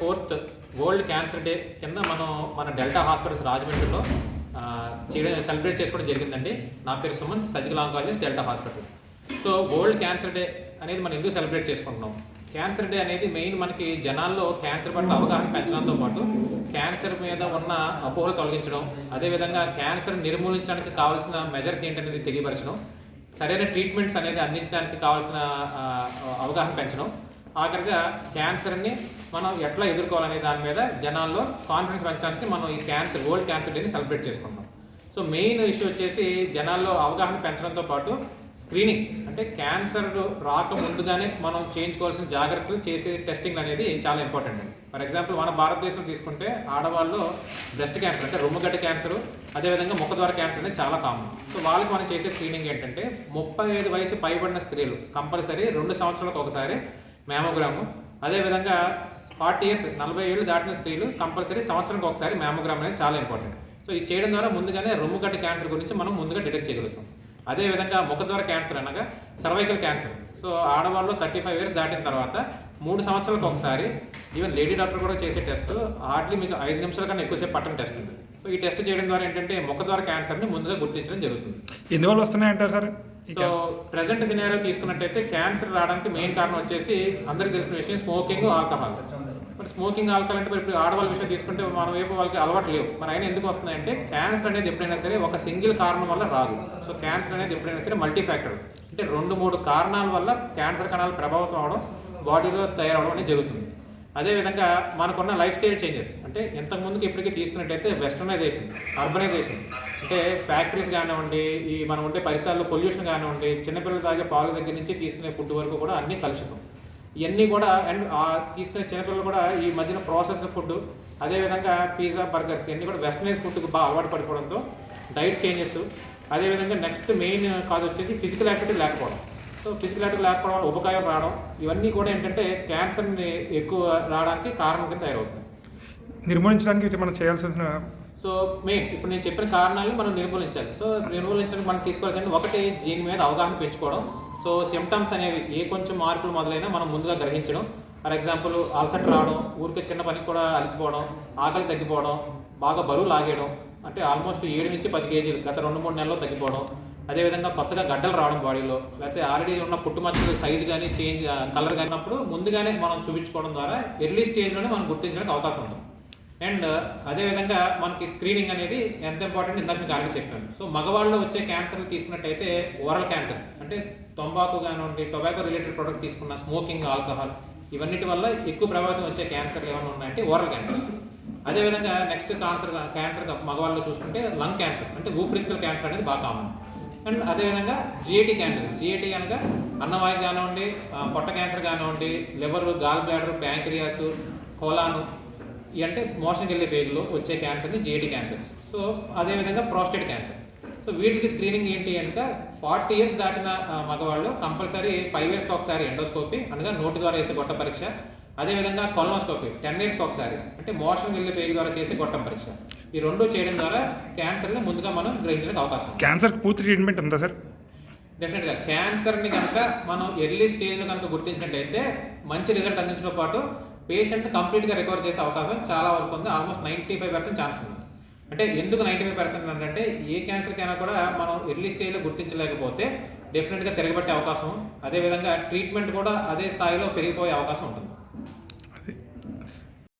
Fourth world cancer day కింద మనం మన డెల్టా హాస్పిటల్స్ రాజమండ్రిలో చేయడం సెలబ్రేట్ చేసుకోవడం జరిగిందండి. నా పేరు Suman surgical oncologist Delta hospitals. So world cancer day అనేది మనం ఎందుకు సెలబ్రేట్ చేసుకుంటున్నాం? క్యాన్సర్ డే అనేది మెయిన్ మనకి జనాల్లో క్యాన్సర్ పట్ల అవగాహన పెంచడంతో పాటు క్యాన్సర్ మీద ఉన్న అపోహలు తొలగించడం అదేవిధంగా క్యాన్సర్ నిర్మూలించడానికి కావాల్సిన మెజర్స్ ఏంటనేది తెలియపరచడం సరైన ట్రీట్మెంట్స్ అనేది అందించడానికి కావాల్సిన అవగాహన పెంచడం ఆఖరిగా క్యాన్సర్ని మనం ఎట్లా ఎదుర్కోవాలనే దాని మీద జనాల్లో కాన్ఫిడెన్స్ పెంచడానికి మనం ఈ క్యాన్సర్ వరల్డ్ క్యాన్సర్ డేని సెలబ్రేట్ చేసుకుంటాం సో మెయిన్ ఇష్యూ వచ్చేసి జనాల్లో అవగాహన పెంచడంతో పాటు స్క్రీనింగ్ అంటే క్యాన్సర్ రాక ముందుగానే మనం చేయించుకోవాల్సిన జాగ్రత్తలు చేసే టెస్టింగ్ అనేది చాలా ఇంపార్టెంట్ అండి. ఫర్ ఎగ్జాంపుల్ మన భారతదేశం తీసుకుంటే ఆడవాళ్ళు బ్రెస్ట్ క్యాన్సర్ అంటే రొమ్ముగడ్డ క్యాన్సర్ అదేవిధంగా ముఖద్వార క్యాన్సర్ అనేది చాలా కామన్ సో వాళ్ళకి మనం చేసే స్క్రీనింగ్ ఏంటంటే ముప్పై ఐదు వయసు పైబడిన స్త్రీలు కంపల్సరీ రెండు సంవత్సరాలకు ఒకసారి మ్యామోగ్రాము అదేవిధంగా ఫార్టీ ఇయర్స్ నలభై ఏళ్ళు దాటిన స్త్రీలు కంపల్సరీ సంవత్సరానికి ఒకసారి మ్యామోగ్రామ్ అనేది చాలా ఇంపార్టెంట్ సో ఇది చేయడం ద్వారా ముందుగానే రొమ్ముగడ్డ క్యాన్సర్ గురించి మనం ముందుగా డిటెక్ట్ చేయగలుగుతాం. అదేవిధంగా ముఖద్వార క్యాన్సర్ అనగా సర్వైకల్ క్యాన్సర్ సో ఆడవాళ్ళు థర్టీ ఫైవ్ ఇయర్స్ దాటిన తర్వాత మూడు సంవత్సరాలకు ఒకసారి ఈవెన్ లేడీ డాక్టర్ కూడా చేసే టెస్ట్ హార్డ్లీ మీకు ఐదు నిమిషాల కన్నా ఎక్కువసేపు పట్టని టెస్ట్ ఉంది. సో ఈ టెస్ట్ చేయడం ద్వారా ఏంటంటే ముఖద్వార క్యాన్సర్ని ముందుగా గుర్తించడం జరుగుతుంది. ఎందువల్ల వస్తున్నాయి అంటారు సార్? సో ప్రజెంట్ సినారియో తీసుకున్నట్టయితే క్యాన్సర్ రావడానికి మెయిన్ కారణం వచ్చేసి అందరికీ తెలిసిన విషయం స్మోకింగ్ ఆల్కహాల్ మరి స్మోకింగ్ ఆల్కహాల్ అంటే మరి ఇప్పుడు ఆడవాళ్ళ విషయం తీసుకుంటే మన వైపు వాళ్ళకి అలవాటు లేవు. మరి అయినా ఎందుకు వస్తున్నాయంటే క్యాన్సర్ అనేది ఎప్పుడైనా సరే ఒక సింగిల్ కారణం వల్ల రాదు. సో క్యాన్సర్ అనేది ఎప్పుడైనా సరే మల్టీ ఫ్యాక్టర్ అంటే రెండు మూడు కారణాల వల్ల క్యాన్సర్ కణాలు ప్రభావితం అవడం బాడీలో తయారవడం అనేది జరుగుతుంది. అదేవిధంగా మనకున్న లైఫ్ స్టైల్ చేంజెస్. అంటే ఇంతకు ముందుకి ఇప్పటికీ తీసుకున్నట్టయితే వెస్టర్నైజేషన్ అర్బనైజేషన్. అంటే ఫ్యాక్టరీస్ కానివ్వండి ఈ మనం ఉండే పరిసరాల్లో పొల్యూషన్ కానివ్వండి చిన్నపిల్లలు తాగే పాలు దగ్గర నుంచి తీసుకునే ఫుడ్ వరకు కూడా అన్నీ కలుషితం. ఇవన్నీ కూడా అండ్ తీసుకునే చిన్నపిల్లలు కూడా ఈ మధ్యన ప్రాసెస్డ్ ఫుడ్ అదేవిధంగా పిజ్జా బర్గర్స్ ఇవన్నీ కూడా వెస్టర్నైజ్ ఫుడ్కి బాగా అలవాటు పడిపోవడంతో డైట్ చేంజెస్. అదేవిధంగా నెక్స్ట్ మెయిన్ కాజ్ వచ్చేసి ఫిజికల్ యాక్టివిటీ లేకపోవడం. సో ఫిజికల్ యాక్టివిటీ లేకపోవడం వల్ల ఉపకాయం రావడం ఇవన్నీ కూడా ఏంటంటే క్యాన్సర్ని ఎక్కువ రావడానికి కారణం కింద తయారవుతుంది. నిర్మూలించడానికి మనం చేయాల్సిన సో మెయిన్ ఇప్పుడు నేను చెప్పిన కారణాలను మనం నిర్మూలించాలి. సో నిర్మూలించడానికి మనం తీసుకోవాల్సింది ఒకటి దీని మీద అవగాహన పెంచుకోవడం. సో సిమ్టమ్స్ అనేవి ఏ కొంచెం మార్పులు మొదలైనా మనం ముందుగా గ్రహించడం. ఫర్ ఎగ్జాంపుల్ అలసట రావడం ఊరికే చిన్న పనికి కూడా అలసిపోవడం ఆకలి తగ్గిపోవడం బాగా బరువు లాగేయడం అంటే ఆల్మోస్ట్ ఏడు నుంచి పది కేజీలు గత రెండు మూడు నెలల్లో తగ్గిపోవడం. అదేవిధంగా కొత్తగా గడ్డలు రావడం బాడీలో. లేకపోతే ఆల్రెడీ ఉన్న పుట్టుమచ్చలు సైజు కానీ చేంజ్ కలర్ కానప్పుడు ముందుగానే మనం చూపించుకోవడం ద్వారా ఎర్లీ స్టేజ్లోనే మనం గుర్తించడానికి అవకాశం ఉంది అండ్ అదేవిధంగా మనకి స్క్రీనింగ్ అనేది ఎంత ఇంపార్టెంట్ ఇందాక మీకు ఆల్రెడీ చెప్పాను. సో మగవాళ్ళు వచ్చే క్యాన్సర్లు తీసుకున్నట్టయితే ఓరల్ క్యాన్సర్స్ అంటే తొంబాకు కానివ్వండి టొబాకో రిలేటెడ్ ప్రొడక్ట్ తీసుకున్న స్మోకింగ్ ఆల్కహాల్ ఇవన్నిటి వల్ల ఎక్కువ ప్రభావితం వచ్చే క్యాన్సర్లు ఏమైనా ఉన్నాయంటే ఓరల్ క్యాన్సర్ అదేవిధంగా నెక్స్ట్ క్యాన్సర్ క్యాన్సర్ మగవాళ్ళు చూసుకుంటే లంగ్ క్యాన్సర్ అంటే ఊపిరితిత్తుల క్యాన్సర్ అనేది బాగా కామన్ అండ్ అదేవిధంగా జిఏటి క్యాన్సర్ జిఏటి అనగా అన్నవాయు కానివ్వండి పొట్ట క్యాన్సర్ కానివ్వండి లివర్ గాల్ బ్లాడర్ ప్యాంక్రియాస్ కోలాను ఇవి అంటే మోషన్కి వెళ్ళే పేగులో వచ్చే క్యాన్సర్ని జిఏటి క్యాన్సర్స్ సో అదేవిధంగా ప్రోస్టేట్ క్యాన్సర్ సో వీటికి స్క్రీనింగ్ ఏంటి అంటే ఫార్టీ ఇయర్స్ దాటిన మగవాళ్ళు కంపల్సరీ ఫైవ్ ఇయర్స్కి ఒకసారి ఎండోస్కోపీ అనగా నోటి ద్వారా వేసే గొట్ట పరీక్ష అదేవిధంగా కొలనోస్కోపీ టెన్ ఇయర్స్కి ఒకసారి అంటే మోషన్ వెళ్ళే పేగు ద్వారా చేసే గొట్టం పరీక్ష. ఈ రెండు చేయడం ద్వారా క్యాన్సర్ని ముందుగా మనం గ్రహించడానికి అవకాశం. క్యాన్సర్ పూర్తి ట్రీట్మెంట్ ఉందా సార్? డెఫినెట్గా క్యాన్సర్ని కనుక మనం ఎర్లీ స్టేజ్లో కనుక గుర్తించినట్టయితే మంచి రిజల్ట్ అందించడంతో పాటు పేషెంట్ కంప్లీట్గా రికవర్ చేసే అవకాశం చాలా వరకు ఉంది. Almost ninety five percent chance ఉంది. అంటే ఎందుకు నైంటీ ఫైవ్ పర్సెంట్ అంటే ఏ క్యాన్సర్కైనా కూడా మనం ఎర్లీ స్టేజ్లో గుర్తించలేకపోతే డెఫినెట్గా తిరగబట్టే అవకాశం అదేవిధంగా ట్రీట్మెంట్ కూడా అదే స్థాయిలో పెరిగిపోయే అవకాశం ఉంటుంది.